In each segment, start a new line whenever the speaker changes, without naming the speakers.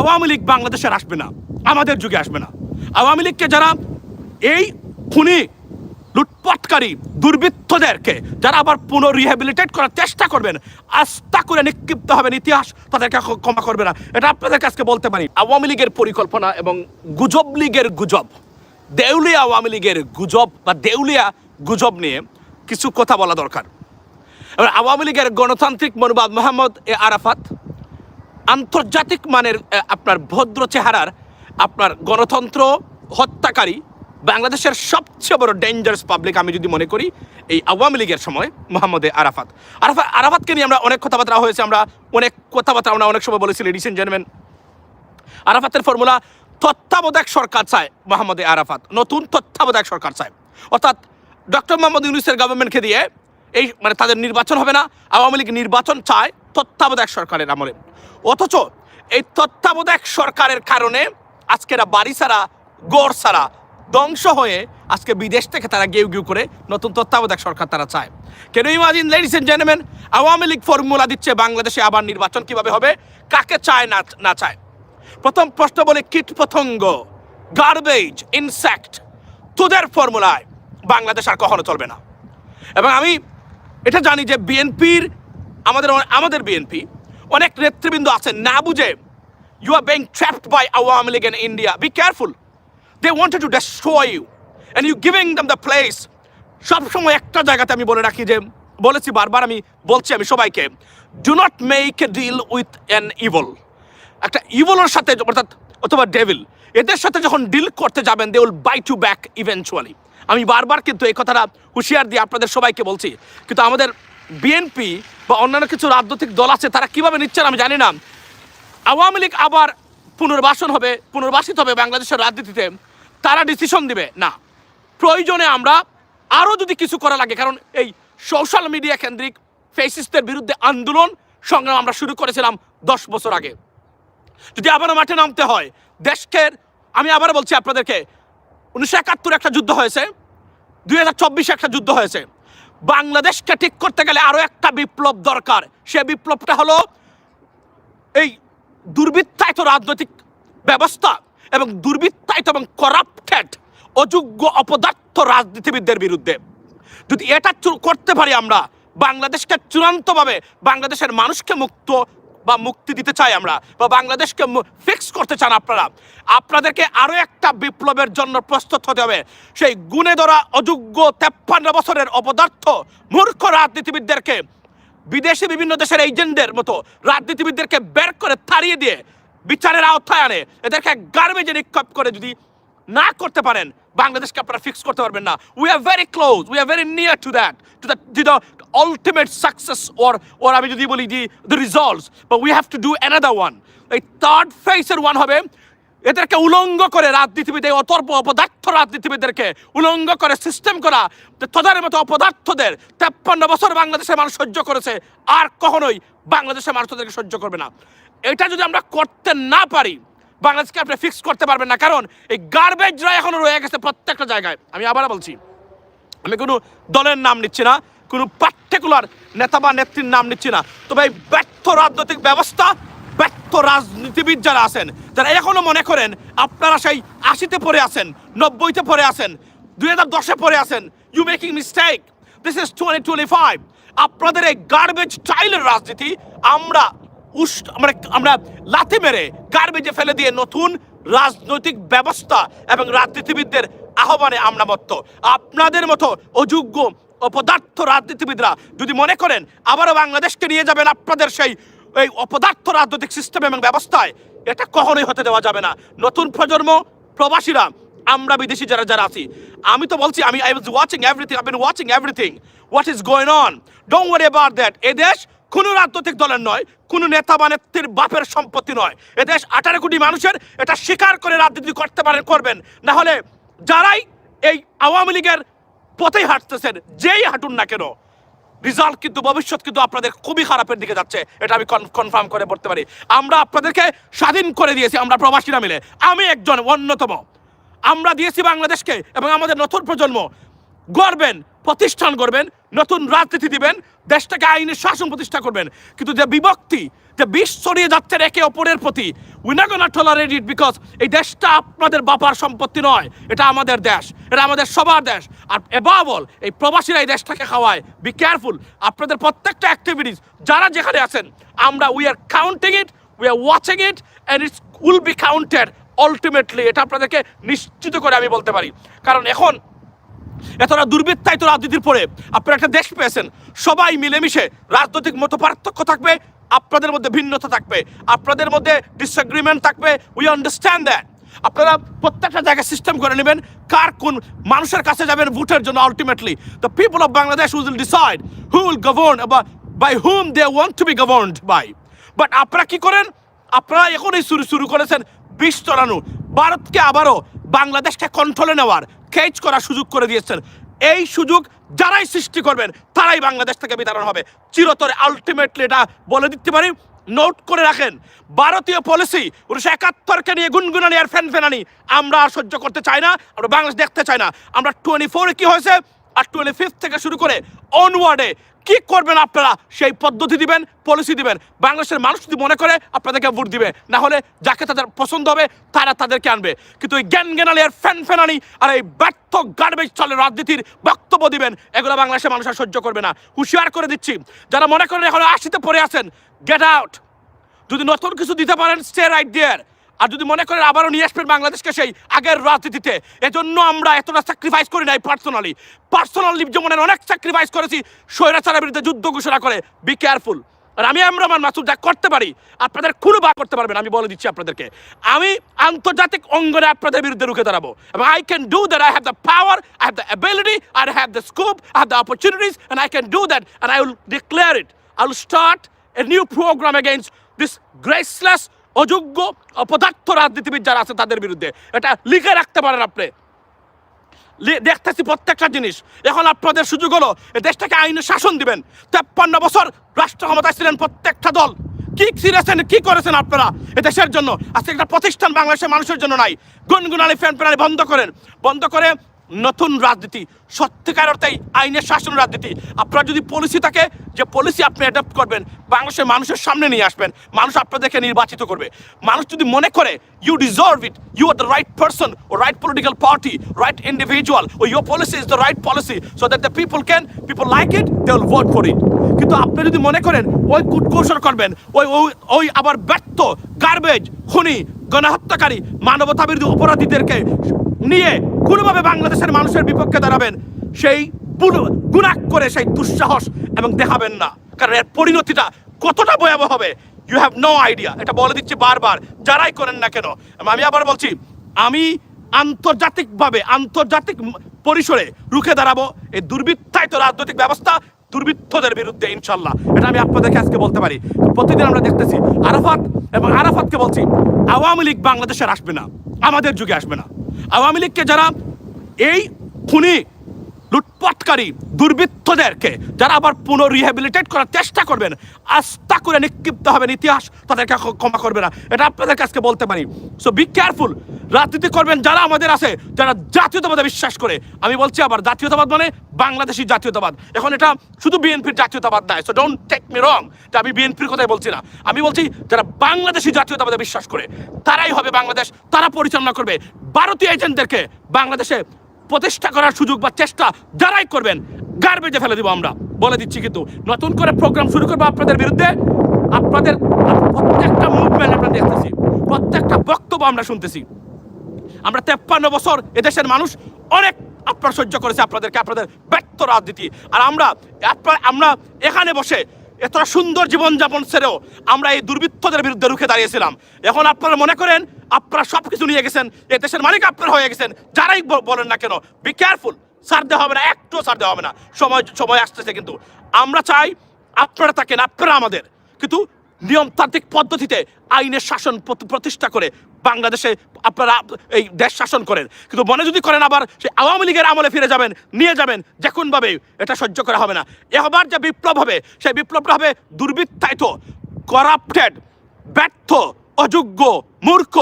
আওয়ামী লীগ বাংলাদেশের আসবে না, আমাদের যুগে আসবে না। আওয়ামী লীগকে যারা এই খুনি, লুটপাটকারী, দুর্বৃত্তদেরকে যারা আবার পুনঃরিহ্যাবিলিটেট করার চেষ্টা করবেন, আস্থা করে নিক্ষিপ্ত হবেন ইতিহাস, তাদেরকে ক্ষমা করবে না। এটা আপনাদের কাছে বলতে পারি। আওয়ামী লীগের পরিকল্পনা এবং গুজব লীগের গুজব, দেউলিয়া আওয়ামী লীগের গুজব বা দেউলিয়া গুজব নিয়ে কিছু কথা বলা দরকার। এবার আওয়ামী লীগের গণতান্ত্রিক মনোবাদ মোহাম্মদ এ আরাফাত আন্তর্জাতিক মানের আপনার ভদ্র চেহারার আপনার গণতন্ত্র হত্যাকারী বাংলাদেশের সবচেয়ে বড় ডেঞ্জারাস পাবলিক আমি যদি মনে করি, এই আওয়ামী লীগের সময় মোহাম্মদ আরাফাত। আরাফাত আরাফাতকে নিয়ে আমরা অনেক কথাবার্তা হয়েছে, আমরা অনেক কথাবার্তা, আমরা অনেক সময় বলেছি লেডিস এন্ড জেন্টলম্যান আরাফাতের ফর্মুলা, তত্ত্বাবধায়ক সরকার চায় মোহাম্মদ আরাফাত, নতুন তত্ত্বাবধায়ক সরকার চায়। অর্থাৎ ডক্টর মোহাম্মদ ইউনুসের গভর্নমেন্টকে দিয়ে এই মানে তাদের নির্বাচন হবে না, আওয়ামী লীগ নির্বাচন চায় তত্ত্বাবধায়ক সরকারের আমলে। অথচ এই তত্ত্বাবধায়ক সরকারের কারণে আজকে এরা বাড়ি ছাড়া গড় ছাড়া ধ্বংস হয়ে আজকে বিদেশ থেকে তারা গেউ গেউ করে নতুন তত্ত্বাবধায়ক সরকার তারা চায়। কেন imagine ladies and gentleman Awami League formula দিচ্ছে বাংলাদেশে আবার নির্বাচন কীভাবে হবে? কাকে চায় না না চায়? প্রথম প্রশ্ন বলে কীট পতঙ্গ গার্বেজ ইনসেক্ট তোদের ফর্মুলায় বাংলাদেশ আর কখনো চলবে না। এবং আমি এটা জানি যে বিএনপির আমাদের আমাদের বিএনপি অনেক নেতৃবৃন্দ আছে না বুঝে you are being trapped by Awami League in India be careful they wanted to destroy you and you giving them the place সবসময় একটা জায়গাতে আমি বলে রাখি যে, বলেছি বারবার আমি বলছি আমি সবাইকে do not make a deal with an evil একটা ইভলের সাথে, অর্থাৎ অথবা ডেভিল এদের সাথে যখন ডিল করতে যাবেন they will buy to back eventually আমি বারবার কিন্তু এই কথাটা হুঁশিয়ার দিয়ে আপনাদের সবাইকে বলছি। কিন্তু আমাদের বিএনপি বা অন্যান্য কিছু রাজনৈতিক দল আছে, তারা কীভাবে নিচ্ছেন আমি জানি না। আওয়ামী লীগ আবার পুনর্বাসন হবে, পুনর্বাসিত হবে বাংলাদেশের রাজনীতিতে। তারা ডিসিশন দিবে, না। প্রয়োজনে আমরা আরও যদি কিছু করা লাগে, কারণ এই সোশ্যাল মিডিয়া কেন্দ্রিক ফেসিস্টদের বিরুদ্ধে আন্দোলন সংগ্রাম আমরা শুরু করেছিলাম দশ বছর আগে। যদি আবারও মাঠে নামতে হয়, দেশকে, আমি আবার বলছি আপনাদেরকে, উনিশশো একাত্তর একটা যুদ্ধ হয়েছে, দুই একটা যুদ্ধ হয়েছে। বাংলাদেশকে ঠিক করতে গেলে আরও একটা বিপ্লব দরকার। সে বিপ্লবটা হলো এই দুর্বৃত্তায়িত রাজনৈতিক ব্যবস্থা এবং দুর্বৃত্তায়িত এবং করাপ্টেড অযোগ্য অপদার্থ রাজনীতিবিদদের বিরুদ্ধে। যদি এটা করতে পারি আমরা, বাংলাদেশকে চূড়ান্তভাবে বাংলাদেশের মানুষকে মুক্ত বা মুক্তি দিতে চাই আমরা, বা বাংলাদেশকে ফিক্স করতে চান আপনারা, আপনাদেরকে আরও একটা বিপ্লবের জন্য প্রস্তুত হতে হবে। সেই গুণে ধরা অযোগ্য তেপ্পান্ন বছরের অপদার্থ মূর্খ রাজনীতিবিদদেরকে, বিদেশি বিভিন্ন দেশের এজেন্টদের মতো রাজনীতিবিদদেরকে বের করে তাড়িয়ে দিয়ে বিচারের আওতায় আনে। এদেরকে গার্বেজে নিক্ষেপ করে যদি না করতে পারেন, বাংলাদেশকে আপনারা ফিক্স করতে পারবেন না। We are very close we are very near to that to the to the ultimate success or or আমি যদি বলি the the resolves but we have to do another one এই থার্ড ফেসের ওয়ান হবে, এদেরকে উলঙ্গ করে রাজনীতিবিদ এই অতর্প অপদার্থ রাজনীতিবিদদেরকে উলঙ্গ করে সিস্টেম করা, যে তাদের মতো অপদার্থদের তেপ্পান্ন বছর বাংলাদেশের মানুষ সহ্য করেছে, আর কখনোই বাংলাদেশের মানুষ তাদেরকে সহ্য করবে না। এটা যদি আমরা করতে না পারি, বাংলাদেশকে আপনি ফিক্স করতে পারবেন না, কারণ এই গার্বেজরা এখনও রয়ে গেছে প্রত্যেকটা জায়গায়। আমি আবার বলছি, আমি কোনো দলের নাম নিচ্ছি না কোনো পার্টিকুলার নেতা বা নেত্রীর নাম নিচ্ছি না। তবে এই ব্যর্থ রাজনৈতিক ব্যবস্থা, ব্যর্থ রাজনীতিবিদ যারা আছেন, যারা এখনও মনে করেন আপনারা সেই আশিতে পড়ে আছেন, নব্বইতে পড়ে আছেন, দুই হাজার দশে পড়ে আছেন you making mistake this is twenty twenty five আপনাদের এই গার্বেজ স্টাইলের রাজনীতি আমরা উস আমরা আমরা লাথি মেরে গার্বেজে ফেলে দিয়ে নতুন রাজনৈতিক ব্যবস্থা এবং রাজনীতিবিদদের আহ্বানে আমরা মত্ত। আপনাদের মতো অযোগ্য অপদার্থ রাজনীতিবিদরা যদি মনে করেন, আবারও বাংলাদেশকে নিয়ে যাবেন আপনাদের সেই, এই অপদার্থ রাজনৈতিক সিস্টেম এবং ব্যবস্থায়, এটা কখনোই হতে দেওয়া যাবে না। নতুন প্রজন্ম, প্রবাসীরা, আমরা বিদেশি যারা যারা আছি, আমি তো বলছি, আমি I was watching everything I been watching everything what is going on don't worry about that এদেশ কোনো রাজনৈতিক দলের নয়, কোনো নেতা বা নেত্রীর বাপের সম্পত্তি নয়। এদেশ আঠারো কোটি মানুষের, এটা স্বীকার করে রাজনীতি করতে পারেন, করবেন। না হলে যারাই এই আওয়ামী লীগের পথেই হাঁটতেছেন, যেই হাঁটুন না কেন। রেজাল্ট কিন্তু ভবিষ্যৎ কিন্তু আপনাদের খুবই খারাপের দিকে যাচ্ছে, এটা আমি কনফার্ম করে বলতে পারি। আমরা আপনাদেরকে স্বাধীন করে দিয়েছি, আমরা প্রবাসীরা মিলে। আমি একজন অন্যতম। আমরা দিয়েছি বাংলাদেশকে এবং আমাদের নতুন প্রজন্ম গড়বেন, প্রতিষ্ঠান করবেন নতুন রাজনীতি দিবেন, দেশটাকে আইনের শাসন প্রতিষ্ঠা করবেন। কিন্তু যে বিভক্তি যে বিষ ছড়িয়ে যাচ্ছে একে অপরের প্রতি। উই না গোনা টলারেট ইট বিকজ এই দেশটা আপনাদের বাবার সম্পত্তি নয়, এটা আমাদের দেশ, এটা আমাদের সবার দেশ। আর এবাবল এই প্রবাসীরা এই দেশটাকে খাওয়ায়। বি কেয়ারফুল আপনাদের প্রত্যেকটা অ্যাক্টিভিটিস যারা যেখানে আছেন, আমরা we are counting it we are watching it and it's will be counted ultimately এটা আপনাদেরকে নিশ্চিত করে আমি বলতে পারি। কারণ এখন এতটা দুর্বৃত্তায়িত রাজনীতির পরে আপনারা একটা দেশ পেয়েছেন। সবাই মিলেমিশে রাজনৈতিক মতো পার্থক্য থাকবে আপনাদের মধ্যে ভিন্নতা থাকবে, আপনাদের মধ্যে ডিসএগ্রিমেন্ট থাকবে উই আন্ডারস্ট্যান্ড দ্যাট আপনারা প্রত্যেকটা জায়গায় সিস্টেম করে নেবেন, কার কোন মানুষের কাছে যাবেন ভোটের জন্য ultimately the people of Bangladesh will decide who will govern by whom they want to be governed by but আপনারা কি করেন? আপনারা এখনই শুরু শুরু করেছেন বিষ চড়ানো ভারতকে আবারও বাংলাদেশকে কন্ট্রোলে নেওয়ার কেচ করার সুযোগ করে দিয়েছেন। এই সুযোগ যারাই সৃষ্টি করবেন, তারাই বাংলাদেশ থেকে বিতরণ হবে। চিরতরে আলটিমেটলি এটা বলে দিতে পারি। নোট করে রাখেন, ভারতীয় পলিসি উনিশশো একাত্তরকে নিয়ে গুনগুনানি আর ফ্যান ফেনানি আমরা আর সহ্য করতে চাই না, আমরা বাংলাদেশ দেখতে চাই না। আমরা টোয়েন্টি ফোরে কী হয়েছে? আর টোয়েন্টি ফিফথ থেকে শুরু করে অনওয়ার্ডে কি করবেন আপনারা? সেই পদ্ধতি দিবেন পলিসি দিবেন। বাংলাদেশের মানুষ যদি মনে করে, আপনাদেরকে ভোট দিবে। না হলে যাকে তাদের পছন্দ হবে, তারা তাদেরকে আনবে। কিন্তু এই জ্ঞান জ্ঞানালি আর ফ্যান ফ্যানানি আর এই ব্যর্থ গার্বেজ চলে রাজনীতির বক্তব্য দিবেন, এগুলো বাংলাদেশের মানুষ আর সহ্য করবে না। হুঁশিয়ার করে দিচ্ছি, যারা মনে করেন এখন আশিতে পড়ে আছেন গেট আউট যদি নতুন কিছু দিতে পারেন স্টে রাইট দেয়ার আর যদি মনে করেন আবারও নিয়ে আসবেন বাংলাদেশকে সেই আগের রাজনীতিতে, এজন্য আমরা এতটা স্যাক্রিফাইস করি নাই পার্সোনালি পার্সোনালি যেমন অনেক স্যাক্রিফাইস করেছি, স্বৈরাচারের বিরুদ্ধে যুদ্ধ ঘোষণা করে। বি কেয়ারফুল আর আমি আমরামান মাসুদ যা করতে পারি, আপনাদের কোনো বা করতে পারবেন, আমি বলে দিচ্ছি আপনাদেরকে। আমি আন্তর্জাতিক অঙ্গনে আপনাদের বিরুদ্ধে রুখে দাঁড়াবো। এবং I can do that I have the power I have the ability I have the scope I have the opportunities and I can do that and I will declare it I will start a new program against this graceless অযোগ্য অপদার্থ রাজনীতিবিদ যারা আছে তাদের বিরুদ্ধে। এটা লিখে রাখতে পারেন আপনি। দেখতেছি প্রত্যেকটা জিনিস। এখন আপনাদের সুযোগ হলো দেশটাকে আইনে শাসন দিবেন। তেপ্পান্ন বছর রাষ্ট্র ক্ষমতায় ছিলেন প্রত্যেকটা দল। কি ছিঁড়েছেন, কি করেছেন আপনারা? এ দেশের জন্য। আজকে একটা প্রতিষ্ঠান বাংলাদেশের মানুষের জন্য নাই। গুনগুনানি ফ্যান ফ্যানানি বন্ধ করেন। বন্ধ করে নতুন রাজনীতি, সত্যিকার অর্থেই আইনের শাসন রাজনীতি। আপনার যদি পলিসি থাকে যে পলিসি আপনি অ্যাডাপ্ট করবেন, বাংলাদেশের মানুষের সামনে নিয়ে আসবেন, মানুষ আপনাদেরকে নির্বাচিত করবে। মানুষ যদি মনে করে you deserve it you are the right person or right political party right individual or your policy is the right policy so that the people can people like it they will vote for it কিন্তু আপনি যদি মনে করেন, ওই কুটকৌশল করবেন, ওই ওই আবার ব্যর্থ গার্বেজ খুনি, গণহত্যাকারী মানবতা বিরোধী অপরাধীদেরকে নিয়ে কোনোভাবে বাংলাদেশের মানুষের বিপক্ষে দাঁড়াবেন, সেই গুনাক করে সেই দুঃসাহস এবং দেখাবেন না। কারণ এর পরিণতিটা কতটা ভয়াবহ হবে ইউ হ্যাভ নো আইডিয়া এটা বলে দিচ্ছি বারবার, যারাই করেন না কেন। আমি আবার বলছি, আমি আন্তর্জাতিকভাবে, আন্তর্জাতিক পরিসরে রুখে দাঁড়াবো এই দুর্বৃত্তায়িত রাজনৈতিক ব্যবস্থা দুর্বৃত্তদের বিরুদ্ধে, ইনশাল্লাহ। এটা আমি আপনাদেরকে আজকে বলতে পারি। প্রতিদিন আমরা দেখতেছি আরাফাত এবং আরাফাতকে বলছি, আওয়ামী লীগ বাংলাদেশের আসবে না, আমাদের যুগে আসবে না। আওয়ামী লীগকে যারা এই খুনি লুটপাটকারী দুর্বৃত্তদেরকে যারা আবার পুনঃরিহ্যাবিলিটেট করার চেষ্টা করবেন, আস্থা করে নিক্ষিপ্ত হবেন ইতিহাস তাদেরকে ক্ষমা করবে না। এটা আপনাদের কাছে বলতে পারি। সো বি কেয়ারফুল রাজনীতি করবেন যারা আমাদের আছে, যারা জাতীয়তাবাদে বিশ্বাস করে। আমি বলছি আবার জাতীয়তাবাদ মানে বাংলাদেশি জাতীয়তাবাদ। এখন এটা শুধু বিএনপির জাতীয়তাবাদ নয়। So don't take me wrong যে আমি বিএনপির কথাই বলছি না। আমি বলছি যারা বাংলাদেশি জাতীয়তাবাদে বিশ্বাস করে, তারাই হবে বাংলাদেশ। তারা পরিচালনা করবে। ভারতীয় এজেন্টদেরকে বাংলাদেশে প্রতিষ্ঠা করার সুযোগ বা চেষ্টা যারাই করবেন গার্বেজে ফেলে দিব আমরা। বলে দিচ্ছি কিন্তু, নতুন করে প্রোগ্রাম শুরু করব আপনাদের বিরুদ্ধে, আপনাদের, প্রত্যেকটা মুভমেন্ট আমরা দেখতেছি, প্রত্যেকটা বক্তব্য আমরা শুনতেছি। আমরা তেপ্পান্ন বছর এদেশের মানুষ অনেক আপনার সহ্য করেছে আপনাদেরকে, আপনাদের ব্যর্থ রাজনীতি। আর আমরা আমরা এখানে বসে এতটা সুন্দর জীবনযাপন ছেড়েও আমরা এই দুর্বৃত্তদের বিরুদ্ধে রুখে দাঁড়িয়েছিলাম। এখন আপনারা মনে করেন আপনারা সব কিছু নিয়ে গেছেন, এ দেশের মালিক আপনারা হয়ে গেছেন। যারাই বলেন না কেন বি কেয়ারফুল সার দেওয়া হবে না একটু সার দেওয়া হবে না। সময় সময় আসতেছে কিন্তু। আমরা চাই আপনারা থাকেন, আপনারা আমাদের। কিন্তু নিয়মতান্ত্রিক পদ্ধতিতে আইনের শাসন প্রতিষ্ঠা করে বাংলাদেশে আপনারা এই দেশ শাসন করেন। কিন্তু মনে যদি করেন আবার সেই আওয়ামী লীগের আমলে ফিরে যাবেন, নিয়ে যাবেন যে এটা সহ্য করা হবে না। এবার যে বিপ্লব হবে, সেই বিপ্লবটা হবে দুর্বৃত্তায়িত করাপ্টেড ব্যর্থ অযোগ্য মূর্খ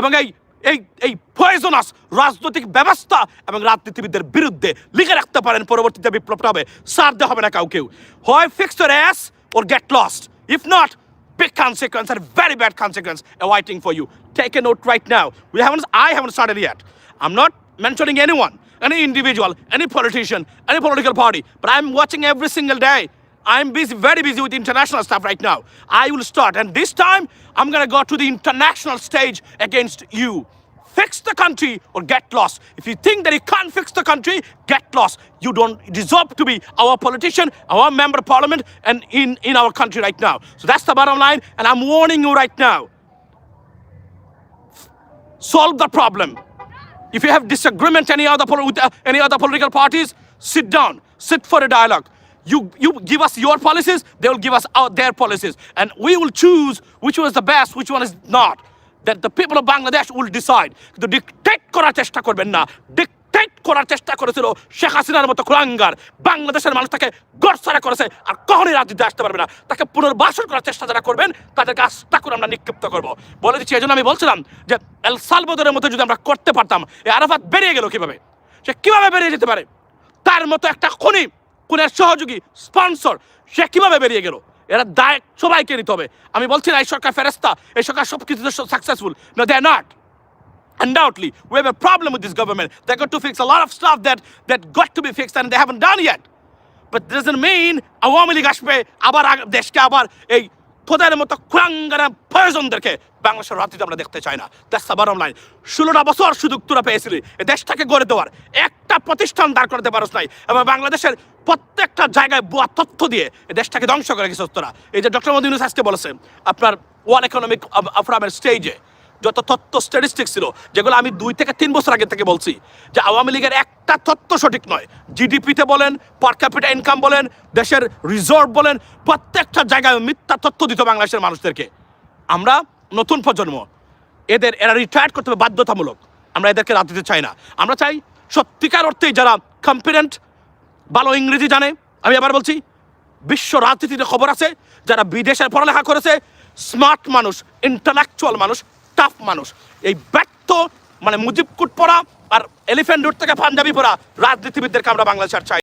এবং এই এই এই পয়জনাস রাজনৈতিক ব্যবস্থা এবং রাজনীতিবিদদের বিরুদ্ধে লিখে রাখতে পারেন পরবর্তীতে বিপ্লবটা হবে সার দেওয়া হবে না কাউকেও হয় fix your ass or get lost if not big consequence and very bad consequence awaiting for you. Take a note right now. We haven't, I haven't started yet. I'm not mentioning anyone, any individual, any politician, any political party, but I'm watching every single day. I'm busy, very busy with international stuff right now. I will start, and this time I'm gonna go to the international stage against you. Fix the country or get lost. If you think that you can't fix the country, get lost. You don't deserve to be our politician, our member of parliament, and in, in our country right now. So that's the bottom line, and I'm warning you right now. Solve the problem. If you have disagreement any other with uh, any other political parties, sit down, sit for a dialogue. You you give us your policies, they will give us our, their policies, and we will choose which one is the best, which one is not. That the people of Bangladesh will decide. কিন্তু dictate করার চেষ্টা করবেন না। Dictate করার চেষ্টা করেছিল শেখ হাসিনার মতো কুলাঙ্গার। বাংলাদেশের মানুষ তাকে গড়সারা করেছে আর কখনই রাজনীতিতে আসতে পারবে না। তাকে পুনর্বাসন করার চেষ্টা যারা করবেন তাদেরকে আস্থা করে আমরা নিক্ষিপ্ত করব। বলে দিচ্ছি এই জন্য আমি বলছিলাম যে এল সালবদরের মতো যদি আমরা করতে পারতাম এই আরাফাত বেরিয়ে গেল কীভাবে? সে কীভাবে বেরিয়ে যেতে পারে? তার মতো একটা খনি খুনের সহযোগী স্পন্সর সে কীভাবে বেরিয়ে গেল এরা দায় সবাইকে নিতে হবে আমি বলছি না এই সরকার ফেরেস্তা এই সরকার সব কিছুতে সাকসেসফুল না they not Undoubtedly, we have a problem with this government. They got to fix a lot of stuff that, that got to be fixed and they haven't done yet. But doesn't mean Awami League আসবে আবার দেশকে আবার এই তোদের মতো কুরাঙ্গারা প্রয়োজনদেরকে বাংলাদেশের রাজনীতি আমরা দেখতে চাই না। দ্যাটস দ্য বটম লাইন ষোলোটা বছর সুযোগ তোরা পেয়েছিলি। এই দেশটাকে গড়ে দেওয়ার একটা প্রতিষ্ঠান দাঁড় করতে পারস নাই। এবং বাংলাদেশের প্রত্যেকটা জায়গায় বুয়া তথ্য দিয়ে এই দেশটাকে ধ্বংস করে গেছিস তোরা। এই যে ডক্টর মোদী ইউনুস আজকে বলেছেন আপনার ওয়ার্ল্ড ইকোনমিক ফোরামের স্টেজে যত তথ্য স্ট্যাটিস্টিক্স ছিল, যেগুলো আমি দুই থেকে তিন বছর আগে থেকে বলছি, যে আওয়ামী লীগের একটা তথ্য সঠিক নয়। জিডিপিতে বলেন পার ইনকাম বলেন, দেশের রিজার্ভ বলেন, প্রত্যেকটা জায়গায় মিথ্যা তথ্য দিত বাংলাদেশের মানুষদেরকে। আমরা নতুন প্রজন্ম, এদের, এরা রিটায়ার করতে হবে বাধ্যতামূলক। আমরা এদেরকে রাজনীতি চাই না। আমরা চাই সত্যিকার অর্থেই যারা কম্পিটেন্ট ভালো ইংরেজি জানে, আমি আবার বলছি, বিশ্ব রাজনীতিতে খবর আছে, যারা বিদেশের পড়ালেখা করেছে স্মার্ট মানুষ ইন্টালেকচুয়াল মানুষ টাফ মানুষ। এই ব্যর্থ মানে মুজিব কুট পড়া আর এলিফ্যান্ট রুট থেকে পাঞ্জাবি পরা রাজনীতিবিদদেরকে আমরা বাংলাদেশ আর চাই